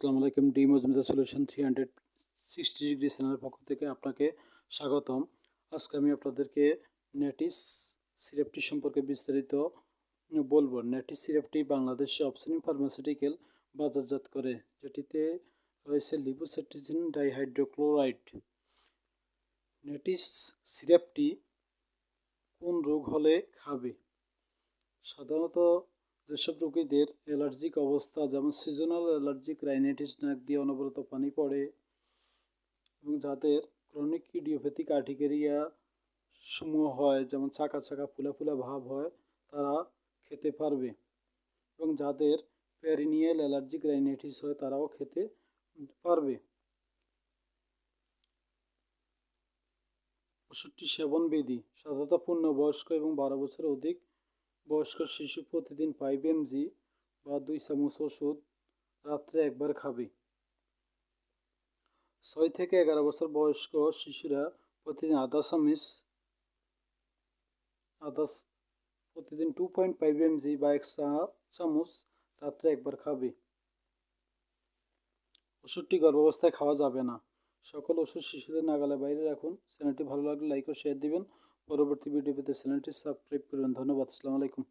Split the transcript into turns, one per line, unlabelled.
আসসালামু আলাইকুম D মজমিদা solution three hundred sixty degree চ্যানেলের পক্ষ থেকে আপনাকে স্বাগতম। আজকে আমি আপনাদেরকে নেটিস সিরাপটি সম্পর্কে বিস্তারিত বলব। নেটিস সিরাপটি বাংলাদেশে অপশনিং ফার্মাসিউটিক্যাল বাজারজাত করে, যেটিতে রয়েছে লিবোসেট্রিজিন ডাইহাইড্রোক্লোরাইড। নেটিস সিরাপটি কোন রোগ হলে খাবে? সাধারণত যেসব রোগীদের অ্যালার্জিক অবস্থা, যেমন সিজনাল অ্যালার্জিক রাইনাইটিস নাক দিয়ে অনবরত পানি পড়ে এবং যাদের ক্রনিক ইডিওপ্যাথিক আর্টিকেরিয়া সমূহ হয়, যেমন চাকা চাকা, ফুলা ফুলা ভাব হয়, তারা খেতে পারবে। এবং যাদের প্যারিনিয়াল অ্যালার্জিক রাইনাইটিস হয়, তারাও খেতে পারবে। ওষুধটি সেবন বিধি সাধারণত পূর্ণবয়স্ক এবং বারো বছর অধিক বয়স্ক শিশু প্রতিদিন ফাইভ এমজি বা দুই চামচ ওষুধ রাত্রে একবার খাবে। ছয় থেকে এগারো বছর বয়স্ক শিশুরা প্রতিদিন আধা চামচ, আধা প্রতিদিন টু পয়েন্ট ফাইভ এমজি বা এক চামচ রাত্রে একবার খাবে। ওষুধটি গর্ভাবস্থায় খাওয়া যাবে না। সকল ওষুধ শিশুদের নাগালে বাইরে রাখুন। চ্যানেলটি ভালো লাগলে লাইক ও শেয়ার দিবেন। পরবর্তী ভিডিও পেতে চ্যানেলটি সাবস্ক্রাইব করবেন ধন্যবাদ আসসালামু আলাইকুম।